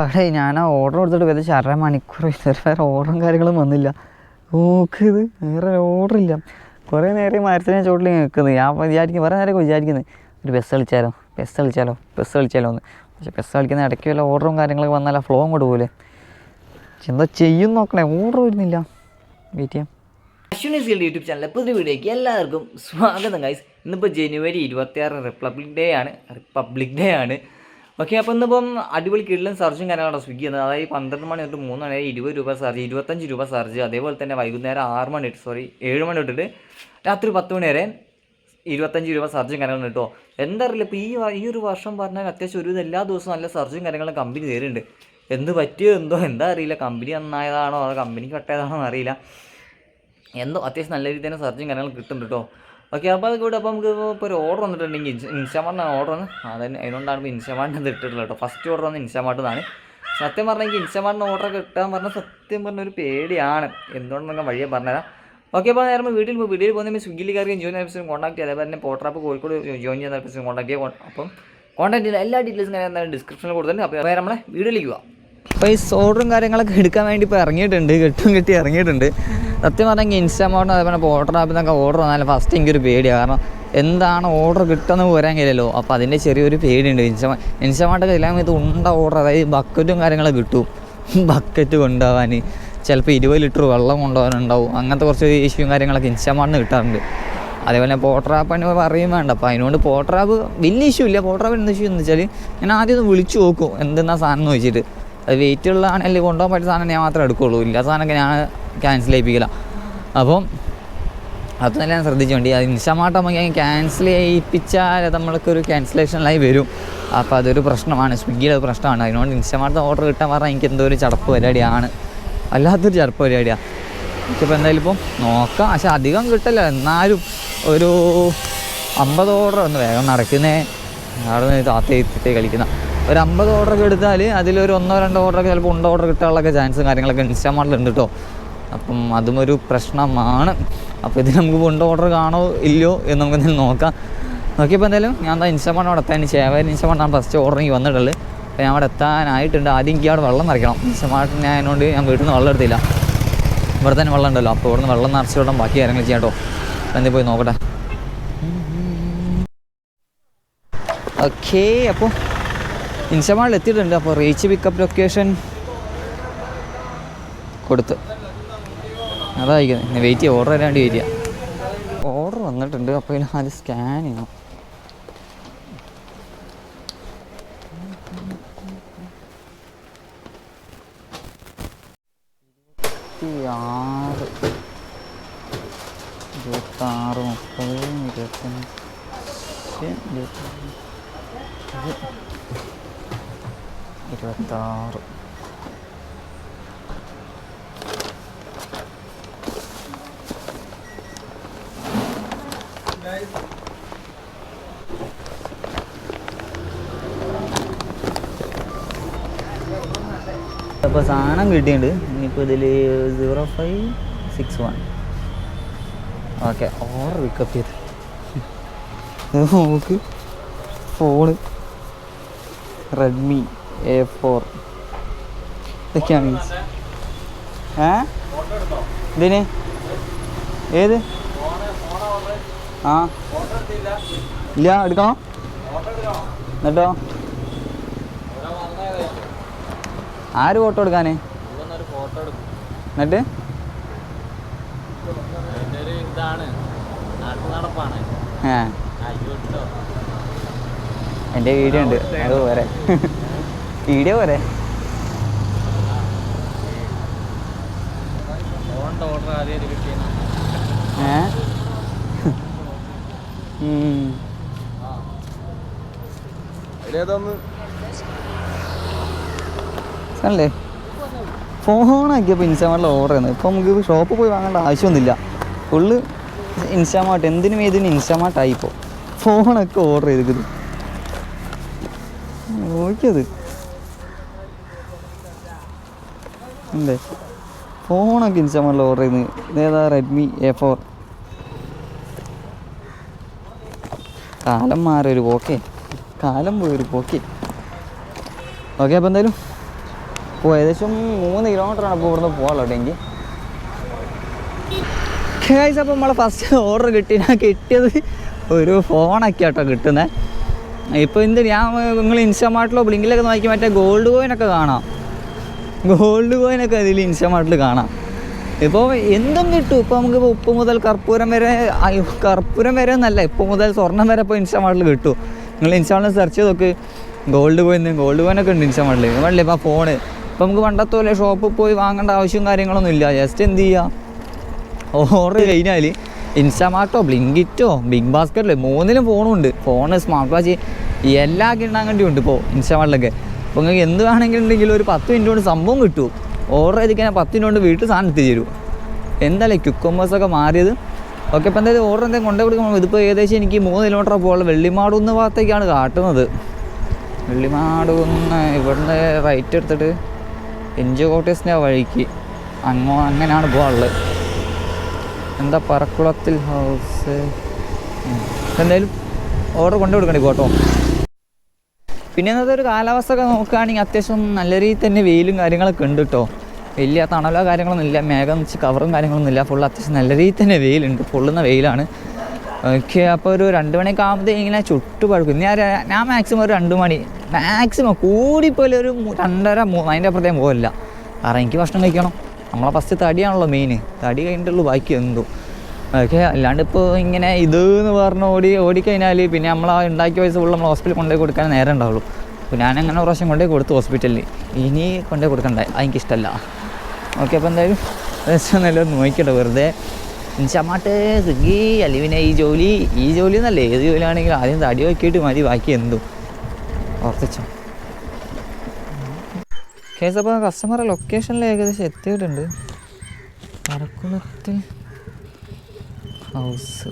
അവിടെ ഞാൻ ആ ഓർഡർ കൊടുത്തിട്ട് ഏകദേശം അര മണിക്കൂർ വേറെ ഓർഡറും കാര്യങ്ങളും വന്നില്ല. നോക്കിയത് വേറെ ഓർഡർ ഇല്ല. കുറേ നേരം മരത്തിനെ ചോട്ടിൽ നിൽക്കുന്നത് ഞാൻ വിചാരിക്കും വേറെ നേരം വിചാരിക്കുന്നത് ഒരു ബസ് കളിച്ചാലോ? ബസ് കളിച്ചാലോ? ബസ് കളിച്ചാലോ എന്ന്. പക്ഷേ ബസ് കളിക്കുന്ന ഇടയ്ക്ക് വല്ല ഓർഡറും കാര്യങ്ങളൊക്കെ വന്നാൽ ഫ്ലോ അങ്ങോട്ട് പോലെ എന്താ ചെയ്യും നോക്കണേ ഓർഡർ വരുന്നില്ല. വെയിറ്റ് ചെയ്യാം. അശ്വിനി സീൽഡ് യൂട്യൂബ് ചാനലിലെ പുതിയ വീഡിയോയ്ക്ക് എല്ലാവർക്കും സ്വാഗതം ഗൈസ് ഇന്നിപ്പോൾ ജനുവരി ഇരുപത്തിയാറ് റിപ്പബ്ലിക് ഡേ ആണ്. റിപ്പബ്ലിക് ഡേ ആണ്. ഓക്കെ അപ്പോൾ ഇന്നിപ്പം അടിപൊളി കിടലും സർജും കാര്യങ്ങളാണ് സ്വിഗ്ഗി എന്നത് അതായത് പന്ത്രണ്ട് മണി തൊട്ട് മൂന്ന് മണി ഇരുപത് രൂപ സർജ് ഇരുപത്തഞ്ച് രൂപ സർജ് അതേപോലെ തന്നെ വൈകുന്നേരം ആറ് മണി തൊട്ട് സോറി ഏഴ് മണി തൊട്ടിട്ട് രാത്രി പത്ത് മണി വരെ ഇരുപത്തഞ്ച് രൂപ സർജും കാര്യങ്ങളും കേട്ടോ എന്താ അറിയില്ല ഇപ്പോൾ ഈ ഈ ഒരു വർഷം പറഞ്ഞാൽ അത്യാവശ്യം ഒരു എല്ലാ ദിവസവും നല്ല സർജും കാര്യങ്ങളും കമ്പനി തരുന്നുണ്ട്. എന്ത് പറ്റിയോ എന്തോ എന്താ അറിയില്ല കമ്പനി നന്നായതാണോ അതോ കമ്പനിക്ക് പെട്ടതാണോ എന്നറിയില്ല എന്തോ അത്യാവശ്യം നല്ല രീതിയിൽ തന്നെ സർജും കാര്യങ്ങളും കിട്ടുന്നുണ്ട് കേട്ടോ. ഓക്കെ അപ്പോൾ അതുകൂടെ അപ്പോൾ നമുക്ക് ഇപ്പോൾ ഒരു ഓർഡർ വന്നിട്ടുണ്ടെങ്കിൽ ഇൻസ് ഇൻസ്റ്റാമാർട്ടിനാണ് ഓർഡർ വന്ന്. അതന്നെ അതിനോണ്ടാണ് ഇപ്പോൾ ഇൻസ്റ്റാമാർട്ടിന് ഇത് ഇട്ടിട്ടുള്ളത് കേട്ടോ. ഫസ്റ്റ് ഓർഡർ വന്ന് ഇൻസ്റ്റാമാർട്ടിന്നാണ് സത്യം പറഞ്ഞെങ്കിൽ ഇൻസ്റ്റാമാർട്ടിന് ഓർഡർ കിട്ടാൻ പറഞ്ഞാൽ സത്യം പറഞ്ഞ ഒരു പേടിയാണ്. എന്തുകൊണ്ടെന്നൊക്കെ വഴിയെ പറഞ്ഞുതരാം. ഓക്കെ അപ്പോൾ നേരം വീട്ടിൽ വീട്ടിൽ പോകുന്ന സ്വിഗ്ഗിയിൽ കയറി ജോയിൻ എപ്പിസോഡ് കോൺടാക്ട് ചെയ്യാം. അതേപോലെ തന്നെ പോട്ടറാപ്പ് കോഴിക്കോട് ജോയിൻ ചെയ്യുന്ന എപ്പിസോഡ് കോൺടാക്ട് ചെയ്യുക അപ്പം കോൺടാക്ട് ചെയ്യുന്ന എല്ലാ ഡീറ്റെയിൽസും ഞാൻ എന്തായാലും ഡിസ്ക്രിപ്ഷനിൽ കൊടുത്തിട്ടുണ്ട്. അപ്പോൾ വേറെ നമ്മളെ വീഡിയോയിലേക്ക് പോവാം. അപ്പോൾ ഈ ഓർഡറും കാര്യങ്ങളൊക്കെ എടുക്കാൻ വേണ്ടി ഇപ്പോൾ ഇറങ്ങിയിട്ടുണ്ട്. കെട്ടും കെട്ടി ഇറങ്ങിയിട്ടുണ്ട്. സത്യം പറഞ്ഞാൽ ഇൻസ്റ്റാമോട്ടിന് അതേപോലെ ഓർഡർ ആപ്പിൽ നിന്നൊക്കെ ഓർഡർ വന്നാൽ ഫസ്റ്റ് എനിക്കൊരു പേടിയാണ് കാരണം എന്താണ് ഓർഡർ കിട്ടുന്നത് പോരാൻ കഴിയല്ലോ അപ്പോൾ അതിന്റെ ചെറിയൊരു പേടിയുണ്ട്. ഇൻസ്റ്റാ ഇൻസ്റ്റാമാർട്ടൊക്കെ എല്ലാം ഇത് ഉണ്ട ഓർഡർ അതായത് ബക്കറ്റും കാര്യങ്ങളൊക്കെ കിട്ടും. ബക്കറ്റ് കൊണ്ടുപോകാൻ ചിലപ്പോൾ ഇരുപത് ലിറ്റർ വെള്ളം കൊണ്ടുപോകാനുണ്ടാവും. അങ്ങനത്തെ കുറച്ച് ഇഷ്യൂ കാര്യങ്ങളൊക്കെ ഇൻസ്റ്റാമാർട്ടിന് കിട്ടാറുണ്ട്. അതേപോലെ പോട്ടർ ആപ്പ് തന്നെ പറയും വേണ്ട. അപ്പോൾ അതിനോട് പോട്ടർ ആപ്പ് വലിയ ഇഷ്യൂ ഇല്ല. പോട്ടർ ആപ്പ് എന്ത് ഇഷ്യൂ എന്ന് വെച്ചാൽ ഞാൻ ആദ്യം ഒന്ന് വിളിച്ചു നോക്കും. എന്തെന്നാ സാധനം എന്ന് വെച്ചിട്ട് അത് വെയിറ്റ് ഉള്ളതാണെങ്കിൽ കൊണ്ടുപോകാൻ പറ്റിയ സാധനം ഞാൻ മാത്രമേ എടുക്കുള്ളൂ. ഇല്ലാത്ത സാധനമൊക്കെ ഞാൻ ക്യാൻസൽ ചെയ്യിപ്പിക്കില്ല. അപ്പം അത് തന്നെ ഞാൻ ശ്രദ്ധിച്ചുകൊണ്ട് അത് നമുക്ക് ക്യാൻസൽ ചെയ്യിപ്പിച്ചാൽ അത് നമ്മൾക്കൊരു ക്യാൻസലേഷനിലായി വരും. അപ്പോൾ അതൊരു പ്രശ്നമാണ്. സ്വിഗ്ഗിയുടെ ഒരു പ്രശ്നമാണ്. അതിനോട് ഇൻസ്റ്റാമാർട്ട് ഓർഡർ കിട്ടാൻ പറഞ്ഞാൽ എനിക്ക് എന്തോ ഒരു ചടപ്പ് പരിപാടിയാണ്. വല്ലാത്തൊരു ചടപ്പ് പരിപാടിയാണ് എനിക്കിപ്പോൾ എന്തായാലും ഇപ്പം നോക്കാം. പക്ഷെ അധികം കിട്ടില്ല. എന്നാലും ഒരു അമ്പത് ഓർഡർ ഒന്ന് വേഗം നടക്കുന്നേ. അവിടെ നിന്ന് താത്തേ കളിക്കുന്ന. ഒരു അമ്പത് ഓർഡർ ഒക്കെ എടുത്താൽ അതിലൊരു ഒന്നോ രണ്ടോ ഓർഡറൊക്കെ ചിലപ്പോൾ ഉണ്ടോ ഓർഡർ കിട്ടാനുള്ളൊക്കെ ചാൻസും കാര്യങ്ങളൊക്കെ ഇൻസ്റ്റാമാർട്ടിലുണ്ട് കേട്ടോ അപ്പം അതും ഒരു പ്രശ്നമാണ്. അപ്പോൾ ഇത് നമുക്ക് ഉണ്ട ഓർഡർ കാണോ ഇല്ലയോ എന്ന് നമുക്ക് എന്തായാലും നോക്കാം. നോക്കിയപ്പോൾ എന്തായാലും ഞാൻ എന്താ ഇൻസ്റ്റാമാർട്ട് അവിടെ എത്താൻ ചേവൻ ഇൻസ്റ്റാമാർട്ടാണ് ഫസ്റ്റ് ഓർഡർ എനിക്ക് വന്നിട്ടുള്ളത്. അപ്പോൾ ഞാൻ അവിടെ എത്താനായിട്ടുണ്ട്. ആദ്യം എനിക്ക് അവിടെ വെള്ളം നിറയ്ക്കണം. ഇൻസ്റ്റാമാർട്ടിന് ഞാൻ അതിനോട് ഞാൻ വീട്ടിൽ നിന്ന് വെള്ളം എടുത്തില്ല. ഇവിടെ തന്നെ വെള്ളം ഉണ്ടല്ലോ. അപ്പോൾ ഇവിടെ നിന്ന് വെള്ളം നിറച്ച് ബാക്കി കാര്യങ്ങൾ ചെയ്യാം കേട്ടോ. എന്തെങ്കിലും പോയി നോക്കട്ടെ. ഓക്കേ അപ്പോൾ ഇൻസ്റ്റമാളിൽ എത്തിയിട്ടുണ്ട്. അപ്പോൾ റീച്ച് പിക്കപ്പ് ലൊക്കേഷൻ കൊടുത്ത്. അതായിരിക്കും. ഇനി വെയിറ്റ് ചെയ്യാം. ഓർഡർ വരാണ്ട് വെയിറ്റ് ചെയ്യാം. ഓർഡർ വന്നിട്ടുണ്ട്. അപ്പോൾ ഇതിന് ആദ്യം സ്കാൻ ചെയ്യണം. ഇരുപത്താറ് മുപ്പത് ഇരുപത്തഞ്ച്. ഇരുപത്താറ്. അപ്പോൾ സാധനം കിട്ടിയിട്ടുണ്ട്. ഇനിയിപ്പോൾ ഇതിൽ zero five six one okay order pickup ചെയ്ത്. നോക്ക്. ഫോണ്. റെഡ്മി എ ഫോർ ഇതൊക്കെയാണ്. ഏ? ഇതിന്? ഏത്? ആ. ഇല്ല എടുക്കണോ? എന്നിട്ടോ? ആര് ഫോട്ടോ എടുക്കാന്? എന്നിട്ട്? എന്റെ വീഡിയോ ഉണ്ട്. അത് പോരെ. വീഡിയോ പോരെ. ഏഹ്. അല്ലേ ഫോണാക്കിയപ്പോൾ ഇൻസ്റ്റാമാർട്ടിൽ ഓർഡർ ചെയ്യുന്നത്. ഇപ്പോൾ നമുക്ക് ഷോപ്പ് പോയി വാങ്ങേണ്ട ആവശ്യമൊന്നുമില്ല. ഫുള്ള് ഇൻസ്റ്റാമാർട്ട് എന്തിനും ഏതിനും ഇൻസ്റ്റാമാർട്ടായി ഇപ്പോൾ ഫോണൊക്കെ ഓർഡർ ചെയ്തിരിക്കുന്നു. നോക്കിയത്. അല്ലേ? ഫോണൊക്കെ ഇൻസ്റ്റാമാർട്ടിൽ ഓർഡർ ചെയ്യുന്നത്. ഇതേതാ റെഡ്മി എ ഫോർ കാലം മാറി ഒരു പോക്കേ. കാലം പോയി ഒരു പോക്കേ. ഓക്കെ അപ്പോൾ എന്തായാലും ഇപ്പോൾ ഏകദേശം മൂന്ന് കിലോമീറ്ററാണ് ഇപ്പോൾ ഇവിടുന്ന് പോകാനുള്ളത് എങ്കിൽ. ഗൈസ് അപ്പോൾ നമ്മളെ ഫസ്റ്റ് ഓർഡർ കിട്ടി. ഞാൻ കിട്ടിയത് ഒരു ഫോണൊക്കെ ആട്ടോ കിട്ടുന്നത് ഇപ്പോൾ എന്ത് ഞാൻ നിങ്ങൾ ഇൻസ്റ്റാമാർട്ടിലോ ബ്ലിങ്കിലൊക്കെ നോക്കി മറ്റേ ഗോൾഡ് കോയിനൊക്കെ കാണാം. ഗോൾഡ് കോയിനൊക്കെ അതിൽ ഇൻസ്റ്റാമാർട്ടിൽ കാണാം. ഇപ്പോൾ എന്തും കിട്ടും. ഇപ്പോൾ നമുക്ക് ഇപ്പോൾ ഉപ്പ് മുതൽ കർപ്പൂരം വരെ കർപ്പൂരം വരെ എന്നല്ല ഇപ്പം മുതൽ സ്വർണം വരെ ഇപ്പോൾ ഇൻസ്റ്റാമാർട്ടിൽ കിട്ടും. നിങ്ങൾ ഇൻസ്റ്റാമാർട്ടിൽ സെർച്ച് ചെയ്ത് നോക്ക്. ഗോൾഡ് കോയിൻ ഗോൾഡ് കോയിനൊക്കെ ഉണ്ട് ഇൻസ്റ്റാമാളിൽ വേണ്ടേ ഇപ്പോൾ ഫോണ് ഇപ്പോൾ നമുക്ക് പണ്ടത്തെ പോലെ ഷോപ്പിൽ പോയി വാങ്ങേണ്ട ആവശ്യവും കാര്യങ്ങളൊന്നും ഇല്ല. ജസ്റ്റ് എന്ത് ചെയ്യുക ഓർഡർ കഴിഞ്ഞാൽ ഇൻസ്റ്റാമാർട്ടോ ബ്ലിങ്കിറ്റോ ബിഗ് ബാസ്ക്കറ്റിലോ മൂന്നിലും ഫോണും ഉണ്ട്. ഫോണ് സ്മാർട്ട് വാച്ച് എല്ലാ കിണ്ണാൻ വേണ്ടിയുണ്ട് ഇപ്പോൾ ഇൻസ്റ്റാമാർട്ടിലൊക്കെ അപ്പോൾ നിങ്ങൾക്ക് എന്ത് വേണമെങ്കിലുണ്ടെങ്കിലും ഒരു പത്ത് മിനിറ്റ് കൊണ്ട് സംഭവം കിട്ടും. ഓർഡർ ചെയ്ത് കഴിഞ്ഞാൽ മിനിറ്റ് കൊണ്ട് വീട്ടിൽ സാധനം എത്തിച്ചു തരും. എന്തായാലും ക്യുക്കോമേഴ്സൊക്കെ മാറിയത്? ഓക്കെ ഇപ്പം എന്തായാലും ഓർഡർ എന്തെങ്കിലും കൊണ്ടു കൊടുക്കുമ്പോൾ ഇതിപ്പോൾ ഏകദേശം എനിക്ക് മൂന്ന് കിലോമീറ്റർ പോകുള്ള വെള്ളിമാടുന്ന ഭാഗത്തേക്കാണ് കാട്ടുന്നത്. വെള്ളിമാടുന്ന് ഇവിടുന്ന് റൈറ്റ് എടുത്തിട്ട് എൻജോ കോട്ടേഴ്സിന്റെ ആ വഴിക്ക് അങ്ങോ അങ്ങനെയാണ് പോകാനുള്ളത്. എന്താ പറക്കുളത്തിൽ ഹൗസ്. എന്തായാലും ഓർഡർ കൊണ്ടു കൊടുക്കണ്ടേ കേട്ടോ? പിന്നെ ഇന്നത്തെ ഒരു കാലാവസ്ഥ ഒക്കെ നോക്കുകയാണെങ്കിൽ അത്യാവശ്യം നല്ല രീതിയിൽ തന്നെ വെയിലും കാര്യങ്ങളൊക്കെ ഉണ്ട് കേട്ടോ. വലിയ തണലോ കാര്യങ്ങളൊന്നും ഇല്ല. മേഘം വെച്ച് കവറും കാര്യങ്ങളൊന്നും ഇല്ല. ഫുൾ അത്യാവശ്യം നല്ല രീതിയിൽ തന്നെ വെയിലുണ്ട്. പൊള്ളുന്ന വെയിലാണ്. ഓക്കെ അപ്പോൾ ഒരു രണ്ട് മണിയൊക്കെ ആകുമ്പോൾ ഇങ്ങനെ ചുട്ടു പഴുക്കും. ഞാൻ ഞാൻ മാക്സിമം ഒരു രണ്ട് മണി മാക്സിമം കൂടിപ്പോലെ ഒരു രണ്ടര മൂന്ന് അതിന്റെ അപ്പുറത്തേക്കും പോകില്ല കാരണം എനിക്ക് ഭക്ഷണം കഴിക്കണം. നമ്മളെ ഫസ്റ്റ് തടിയാണല്ലോ മെയിൻ തടി കഴിഞ്ഞിട്ടുള്ളൂ ബാക്കി എന്തോ. ഓക്കെ അല്ലാണ്ട് ഇപ്പോൾ ഇങ്ങനെ ഇത് എന്ന് പറഞ്ഞ് ഓടി ഓടിക്കഴിഞ്ഞാൽ പിന്നെ നമ്മൾ ആ ഉണ്ടാക്കിയ പൈസ ഫുൾ നമ്മൾ ഹോസ്പിറ്റലിൽ കൊണ്ടുപോയി കൊടുക്കാൻ നേരം ഉണ്ടാവുള്ളൂ. അപ്പോൾ ഞാൻ അങ്ങനെ പ്രാവശ്യം കൊണ്ടുപോയി കൊടുത്തു ഹോസ്പിറ്റലിൽ ഇനി കൊണ്ടുപോയി കൊടുക്കണ്ടേ എനിക്കിഷ്ടമല്ല ഓക്കെ അപ്പോൾ എന്തായാലും നല്ല നോക്കിയിട്ട് വെറുതെ. ഇൻഷമാട്ട് സ്വിഗ്ഗി അല്ലെങ്കിൽ പിന്നെ ഈ ജോലി ഈ ജോലി എന്നല്ല ഏത് ജോലിയാണെങ്കിലും ആദ്യം തടി നോക്കിയിട്ട് മതി ബാക്കി എന്തും. ഓർത്തിച്ചോ കേസ് അപ്പോൾ കസ്റ്റമറെ ലൊക്കേഷനിൽ ഏകദേശം എത്തിയിട്ടുണ്ട്. പറക്കുളത്തിൽ ഹൗസ്.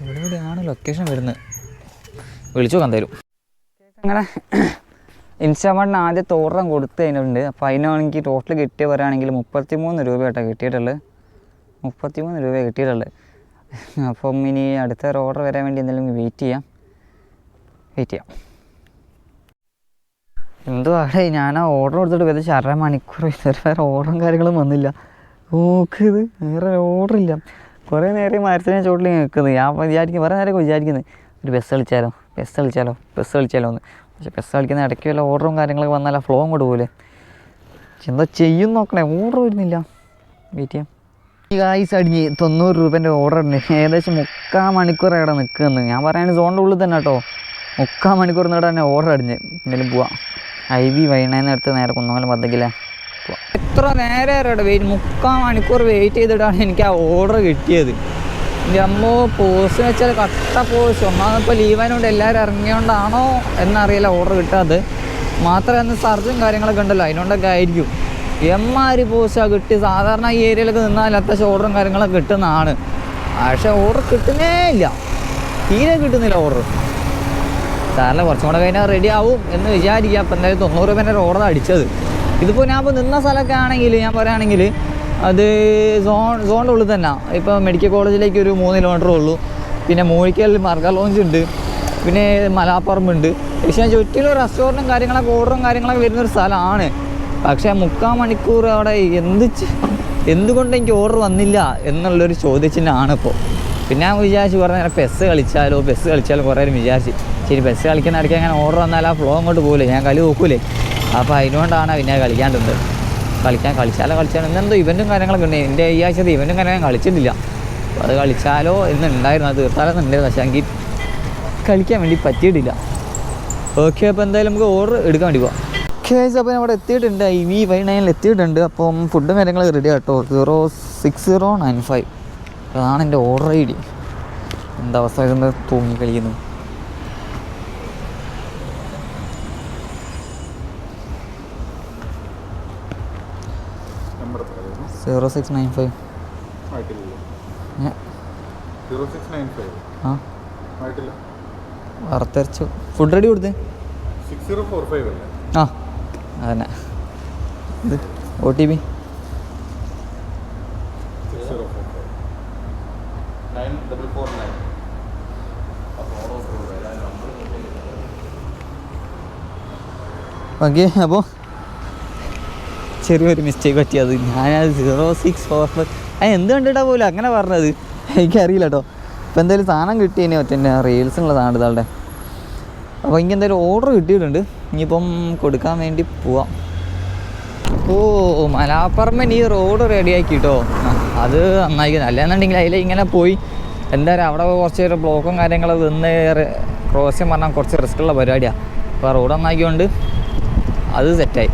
ഇവിടെ ഇവിടെയാണ് ലൊക്കേഷൻ വരുന്നത്? വിളിച്ചു നോക്കാം എന്തായാലും. അങ്ങനെ ഇൻസ്റ്റാമാർട്ടിന് തോറം കൊടുത്ത് കഴിഞ്ഞിട്ടുണ്ട്. അപ്പോൾ അതിനാണെങ്കിൽ ടോട്ടൽ കിട്ടിയ പറയുകയാണെങ്കിൽ മുപ്പത്തി മൂന്ന് രൂപയാട്ടോ കിട്ടിയിട്ടുള്ളത്. മുപ്പത്തി മൂന്ന് രൂപ കിട്ടിയിട്ടുള്ളത്. അപ്പം ഇനി അടുത്ത ഒരു ഓർഡർ വരാൻ വേണ്ടി എന്തെങ്കിലും വെയിറ്റ് ചെയ്യാം. വെയിറ്റ് ചെയ്യാം. എന്തുവാടേ ഞാൻ ആ ഓർഡർ കൊടുത്തിട്ട് ഏകദേശം അര മണിക്കൂർ വേറെ ഓർഡറും കാര്യങ്ങളും വന്നില്ല. നോക്ക് ഇത്. വേറെ ഓർഡർ ഇല്ല. കുറേ നേരം മരത്തിനെ ചോട്ടിൽ നിൽക്കുന്നത് ഞാൻ വിചാരിക്കും വേറെ നേരം വിചാരിക്കുന്നത് ഒരു ബസ് കളിച്ചാലോ? ബസ് കളിച്ചാലോ? ബസ് കളിച്ചാലോ എന്ന്. പക്ഷെ ബസ് കളിക്കുന്ന ഇടയ്ക്ക് വല്ല ഓർഡറും കാര്യങ്ങളൊക്കെ വന്നാൽ ആ ഫ്ലോ അങ്ങോട്ട് പോലെ എന്താ ചെയ്യും നോക്കണേ? ഓർഡർ വരുന്നില്ല. വെയിറ്റ് ചെയ്യാം ഈ കായ്സ് അടിഞ്ഞ് തൊണ്ണൂറ് രൂപേന്റെ ഓർഡർ ഉണ്ട് ഏകദേശം മുക്കാൽ മണിക്കൂർ ഇവിടെ നിൽക്കുന്നത് ഞാൻ പറയുന്നത് സോണിന്റെ ഉള്ളിൽ തന്നെ കേട്ടോ. മുക്കാൽ മണിക്കൂർ നേടെ തന്നെ ഓർഡർ അടിഞ്ഞ് എന്തെങ്കിലും പോവാം. ഐ വി വൈകുന്നേരം എടുത്ത് നേരെ കുന്നമംഗലം പത്തക്കില്ലേ എത്ര നേരം വെയിറ്റ് മുക്കാൽ മണിക്കൂർ വെയിറ്റ് ചെയ്തിട്ടാണ് എനിക്ക് ആ ഓർഡർ കിട്ടിയത്. എന്റെ പോസ് വെച്ചാൽ കട്ട പോസ് ഒന്നാമതിപ്പോൾ ലീവായതുകൊണ്ട് എല്ലാവരും ഇറങ്ങിയോണ്ടാണോ എന്നറിയില്ല ഓർഡർ കിട്ടാത് മാത്രമേ അന്ന് സർജും കാര്യങ്ങളൊക്കെ ഉണ്ടല്ലോ അതിനോണ്ടൊക്കെ ആയിരിക്കും. എമ്മാരി പോസ്റ്റാണ് കിട്ടി സാധാരണ ഈ ഏരിയയിലൊക്കെ നിന്നാൽ അത്യാവശ്യം ഓർഡറും കാര്യങ്ങളൊക്കെ കിട്ടുന്നതാണ് പക്ഷേ ഓർഡർ കിട്ടുന്നേ ഇല്ല. തീരെ കിട്ടുന്നില്ല ഓർഡർ സാറിന് കുറച്ചും കൂടെ കഴിഞ്ഞാൽ റെഡി ആവും എന്ന് വിചാരിക്കുക. അപ്പം എന്തായാലും തൊണ്ണൂറ് രൂപേന്റെ ഓർഡർ അടിച്ചത്. ഇതിപ്പോൾ ഞാൻ ഇപ്പോൾ നിന്ന സ്ഥലമൊക്കെ ആണെങ്കിൽ ഞാൻ പറയുകയാണെങ്കിൽ അത് സോൺ സോണിന്റെ ഉള്ളിൽ തന്നെ. ഇപ്പോൾ മെഡിക്കൽ കോളേജിലേക്ക് ഒരു മൂന്ന് കിലോമീറ്റർ ഉള്ളൂ. പിന്നെ മൂഴിക്കൽ മർഗ ലോഞ്ച് ഉണ്ട്. പിന്നെ മലാപ്പറമ്പുണ്ട്. പക്ഷേ ഞാൻ ചുറ്റിലും റെസ്റ്റോറന്റും കാര്യങ്ങളൊക്കെ ഓർഡറും കാര്യങ്ങളൊക്കെ വരുന്നൊരു സ്ഥലമാണ്. പക്ഷേ മുക്കാൽ മണിക്കൂർ അവിടെ എന്ത് എന്തുകൊണ്ട് എനിക്ക് ഓർഡർ വന്നില്ല എന്നുള്ളൊരു ചോദ്യചിഹ്നമാണ് ഇപ്പോൾ പിന്നെ ഞാൻ വിചാരിച്ചു നേരം പെസ് കളിച്ചാലോ പെസ് കളിച്ചാലോ കുറേ നേരം വിചാരിച്ച്. ശരി പെസ് കളിക്കുന്ന ഇടയ്ക്ക് അങ്ങനെ ഓർഡർ വന്നാൽ ആ ഫ്ലോ അങ്ങോട്ട് പോകില്ലേ ഞാൻ കളി നോക്കൂലേ? അപ്പോൾ അതിനുകൊണ്ടാണ് പിന്നെ കളിക്കാണ്ടുണ്ട് കളിക്കാൻ കളിച്ചാലോ കളിച്ചാലോ ഇന്നെന്തോ ഇവന്റും കാര്യങ്ങളൊക്കെ ഉണ്ട്. എന്റെ ഈ ആഴ്ചത്തെ ഇവന്റും കാര്യങ്ങൾ കളിച്ചിട്ടില്ല. അപ്പോൾ അത് കളിച്ചാലോ എന്നുണ്ടായിരുന്നു അത് തീർത്താലോ എന്നുണ്ടായിരുന്നു പക്ഷേ എനിക്ക് കളിക്കാൻ വേണ്ടി പറ്റിയിട്ടില്ല. ഓക്കെ അപ്പോൾ എന്തായാലും നമുക്ക് ഓർഡർ എടുക്കാൻ വേണ്ടി പോവാം. കേസ് അപ്പോൾ അവിടെ എത്തിയിട്ടുണ്ട്. ഐ വി വൈ നയനിൽ എത്തിയിട്ടുണ്ട്. അപ്പം ഫുഡും കാര്യങ്ങൾ റെഡി ആട്ടോ zero six zero nine five അതാണ് എന്റെ ഓർഡർ ഐ ഡി. എന്താ അവസ്ഥ? തൂങ്ങി കളിക്കുന്നു? Zero six nine five. ആ. വറുത്തരച്ചു. ഫുഡ് റെഡി കൊടുത്ത്? ആ. അതന്നെ. ഇത് ഒ ടി പി. ഓക്കെ അപ്പോൾ ചെറിയൊരു മിസ്റ്റേക്ക് പറ്റിയത്. ഞാൻ സീറോ സിക്സ് ഫോർ ഫോർ അത് എന്ത് കണ്ടിട്ടാ പോലും അങ്ങനെ പറഞ്ഞത്? എനിക്കറിയില്ല കേട്ടോ ഇപ്പോൾ എന്തായാലും സാധനം കിട്ടി ഇനി ഒറ്റ ഉള്ള സാധനം ഇതാളുടെ. അപ്പോൾ എനിക്ക് എന്തായാലും ഓർഡർ കിട്ടിയിട്ടുണ്ട്. ഇനിയിപ്പം കൊടുക്കാൻ വേണ്ടി പോവാം. ഓ മലാപ്പറമ്പൻ ഈ റോഡ് റെഡിയാക്കി കേട്ടോ അത് നന്നായി. അല്ലാന്നുണ്ടെങ്കിൽ അതിൽ ഇങ്ങനെ പോയി. എന്തായാലും അവിടെ കുറച്ച് ഒരു ബ്ലോക്കും കാര്യങ്ങളും നിന്ന് ക്രോസ് ചെയ്യാൻ പറഞ്ഞാൽ കുറച്ച് റിസ്ക്കുള്ള പരിപാടിയാണ് അപ്പോൾ റോഡ് നന്നാക്കിയോണ്ട് അത് സെറ്റായി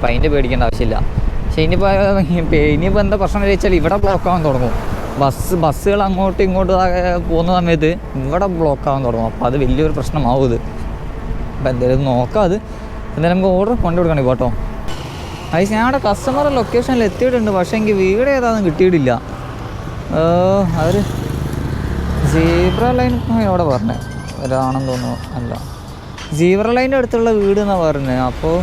ഇനിയിപ്പോൾ അതിന്റെ പേടിക്കേണ്ട ആവശ്യമില്ല. പക്ഷേ ഇനിയിപ്പോൾ ഇനിയിപ്പോൾ എന്താ പ്രശ്നം എന്ന് വെച്ചാൽ ഇവിടെ ബ്ലോക്ക് ആവാൻ തുടങ്ങും. ബസ് ബസ്സുകൾ അങ്ങോട്ടും ഇങ്ങോട്ടും പോകുന്ന സമയത്ത് ഇവിടെ ബ്ലോക്ക് ആവാൻ തുടങ്ങും. അപ്പോൾ അത് വലിയൊരു പ്രശ്നമാവും ഇത്. എന്തായാലും നോക്കാം അത്. എന്തായാലും നമുക്ക് ഓർഡർ കൊണ്ടു കൊടുക്കണം കേട്ടോ. അത് ഞങ്ങളുടെ കസ്റ്റമർ ലൊക്കേഷനിൽ എത്തിയിട്ടുണ്ട്. പക്ഷേ എനിക്ക് വീട് ഏതാണെന്ന് കിട്ടിയിട്ടില്ല. അവർ സീബ്ര ലൈൻ എവിടെ പറഞ്ഞത് ഒരാണെന്ന് തോന്നുന്നു. അല്ല. സീബ്ര ലൈന്റെ അടുത്തുള്ള വീട് എന്നാണ് പറഞ്ഞത് അപ്പോൾ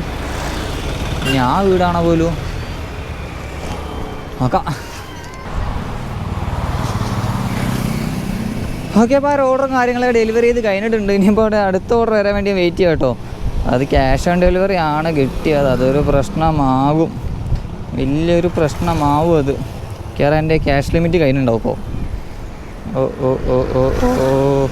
ഞാൻ വീടാണോ പോലും? നോക്കാം. ഓക്കെ അപ്പോൾ ആ ഓർഡറും കാര്യങ്ങളൊക്കെ ഡെലിവറി ചെയ്ത് കഴിഞ്ഞിട്ടുണ്ട്. ഇനിയിപ്പോൾ അവിടെ അടുത്ത ഓർഡർ വരാൻ വേണ്ടി വെയിറ്റ് ചെയ്യാം കേട്ടോ. അത് ക്യാഷ് ഓൺ ഡെലിവറി ആണ് കിട്ടിയത്. അതൊരു പ്രശ്നമാകും. വലിയൊരു പ്രശ്നമാവും അത്. കയറാൻ എന്റെ ക്യാഷ് ലിമിറ്റ് കഴിഞ്ഞിട്ടുണ്ടാവും ഇപ്പോൾ ഓ ഓ ഓ ഓ ഓ.